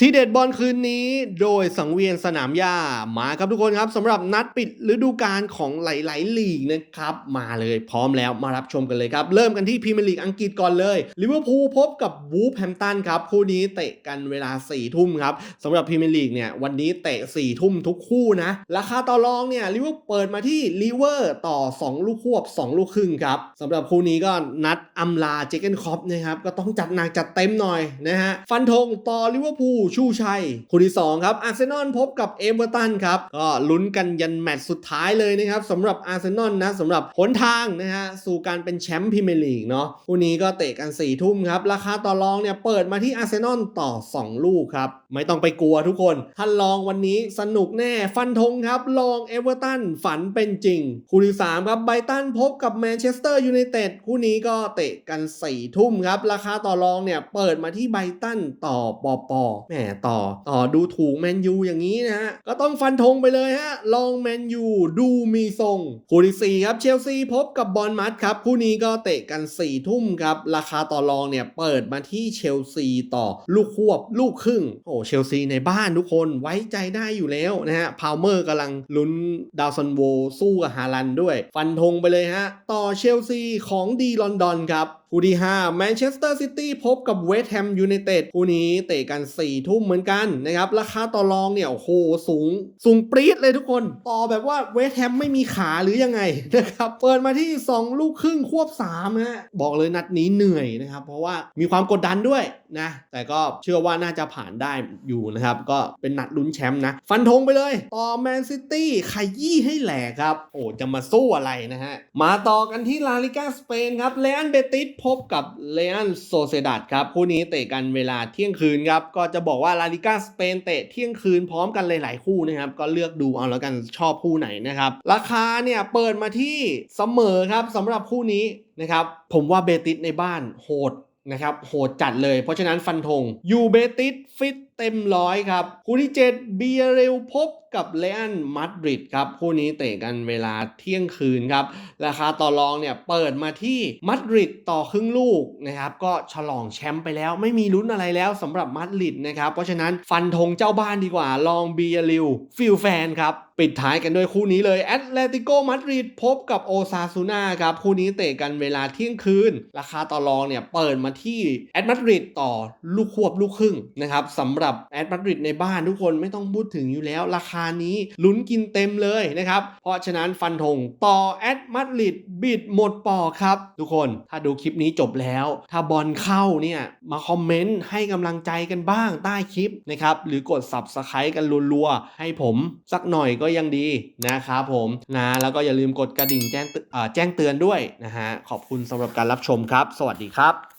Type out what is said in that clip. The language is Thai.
ทีเด็ดบอลคืนนี้โดยสังเวียนสนามหญ้ามาครับทุกคนครับสำหรับนัดปิดฤดูกาลของหลาย ๆ ลีกนะครับมาเลยพร้อมแล้วมารับชมกันเลยครับ เริ่มกันที่พรีเมียร์ลีกอังกฤษก่อนเลยลิเวอร์พูลพบกับวูฟแฮมตันครับ คู่นี้เตะกันเวลา4ี่ทุ่มครับสำหรับพรีเมียร์ลีกเนี่ยวันนี้เตะ4ี่ทุ่มทุกคู่นะ ราคาต่อรองเนี่ยลิเวอร์เปิดมาที่ลิเวอร์ต่อ 2 ลูกควบ 2 ลูกครึ่งครับสำหรับคู่นี้ก็นัดอำลาเจเกนคอปนะครับก็ต้องจัดหนักจัดเต็มหน่อยนะฮะฟันธงต่อลิเวอร์พูลชูชัยคู่ที่ 2 ครับอาร์เซนอลพบกับเอเวอร์ตันครับ ก็ลุ้นกันยันแมตช์สุดท้ายเลยนะครับสำหรับอาร์เซนอลนะสำหรับหนทางนะฮะสู่การเป็นแชมป์พรีเมียร์ลีกเนาะคู่นี้ก็เตะกัน4ี่ทุ่มครับ ราคาต่อรองเนี่ยเปิดมาที่อาร์เซนอลต่อ 2 ลูกครับ ไม่ต้องไปกลัวทุกคนท่านลองวันนี้สนุกแน่ฟันธงครับ ลองเอเวอร์ตันฝันเป็นจริง คู่ที่ 3 ครับไบตันพบกับแมนเชสเตอร์ยูไนเต็ดคู่นี้ก็เตะกัน4ี่ทุ่มครับ ราคาต่อรองเนี่ยเปิดมาที่ไบตันต่อปอปอแหมต่อต่อดูถูกแมนยูอย่างนี้นะฮะก็ต้องฟันธงไปเลยฮะลองแมนยูดูมีทรงคู่ที่ 4 ครับเชลซีพบกับบอลมัดครับคู่นี้ก็เตะกัน4ทุ่มครับราคาต่อรองเนี่ยเปิดมาที่เชลซีต่อลูกควบลูกครึ่งโอ้เชลซีในบ้านทุกคนไว้ใจได้อยู่แล้วนะฮะพาวเมอร์กำลังลุ้นดาวซันโวสู้กับฮาลันด้วย ฟันธงไปเลยฮะต่อเชลซีของดีลอนดอนครับ คู่ที่5แมนเชสเตอร์ซิตี้พบกับเวสต์แฮมยูไนเต็ดคู่นี้เตะกัน 4 ทุ่มเหมือนกันนะครับ ราคาต่อรองเนี่ย โอ้โห สูง สูงปรี๊ดเลยทุกคน ต่อแบบว่าเวสต์แฮมไม่มีขาหรือยังไงนะครับ เปิดมาที่ 2 ลูกครึ่งควบ3ฮะบอกเลยนัดนี้เหนื่อยนะครับ เพราะว่ามีความกดดันด้วยนะ แต่ก็เชื่อว่าน่าจะผ่านได้อยู่นะครับ ก็เป็นนัดลุ้นแชมป์นะ ฟันธงไปเลย ต่อแมนซิตี้ขยี้ให้แหลกครับ โอ้จะมาสู้อะไรนะฮะ มาต่อกันที่ลาลิกาสเปนครับเลนเบติสพบกับเลอันโซเซดัดครับคู่นี้เตะกันเวลาเที่ยงคืนครับ ก็จะบอกว่าลาลิกาสเปนเตะเที่ยงคืนพร้อมกันหลายๆคู่นะครับ ก็เลือกดูเอาแล้วกันชอบคู่ไหนนะครับ ราคาเนี่ยเปิดมาที่เสมอครับสำหรับคู่นี้นะครับ ผมว่าเบติสในบ้านโหด นะครับโหดจัดเลย เพราะฉะนั้นฟันธงยูเบติสฟิตเต็มร้อยครับ คู่ที่ 7 เบียเรลพบกับเลอันมาดริดครับ คู่นี้เตะกันเวลาเที่ยงคืนครับ ราคาต่อรองเนี่ยเปิดมาที่มาดริดต่อครึ่งลูกนะครับ ก็ฉลองแชมป์ไปแล้ว ไม่มีลุ้นอะไรแล้วสำหรับมาดริดนะครับ เพราะฉะนั้นฟันธงเจ้าบ้านดีกว่าลองเบียริลฟิลแฟนครับปิดท้ายกันด้วยคู่นี้เลยแอตเลติโกมาดริดพบกับโอซาซูนาครับคู่นี้เตะกันเวลาเที่ยงคืน ราคาต่อรองเนี่ยเปิดมาที่แอตมาดริดต่อลูกควบลูกครึ่งนะครับสำหรับแอตมาดริดในบ้านทุกคนไม่ต้องพูดถึงอยู่แล้ว ราคานี้ลุ้นกินเต็มเลยนะครับเพราะฉะนั้นฟันธงต่อแอตมาดริดบิดหมดปอครับ ทุกคนถ้าดูคลิปนี้จบแล้ว ถ้าบอลเข้าเนี่ยมาคอมเมนต์ให้กำลังใจกันบ้างใต้คลิปนะครับหรือกด subscribe กันรัวๆให้ผมสักหน่อยก็็ยังดีนะครับผมนะแล้วก็อย่าลืมกดกระดิ่งแจ้งแจ้งเตือนด้วยนะฮะขอบคุณสำหรับการรับชมครับ สวัสดีครับ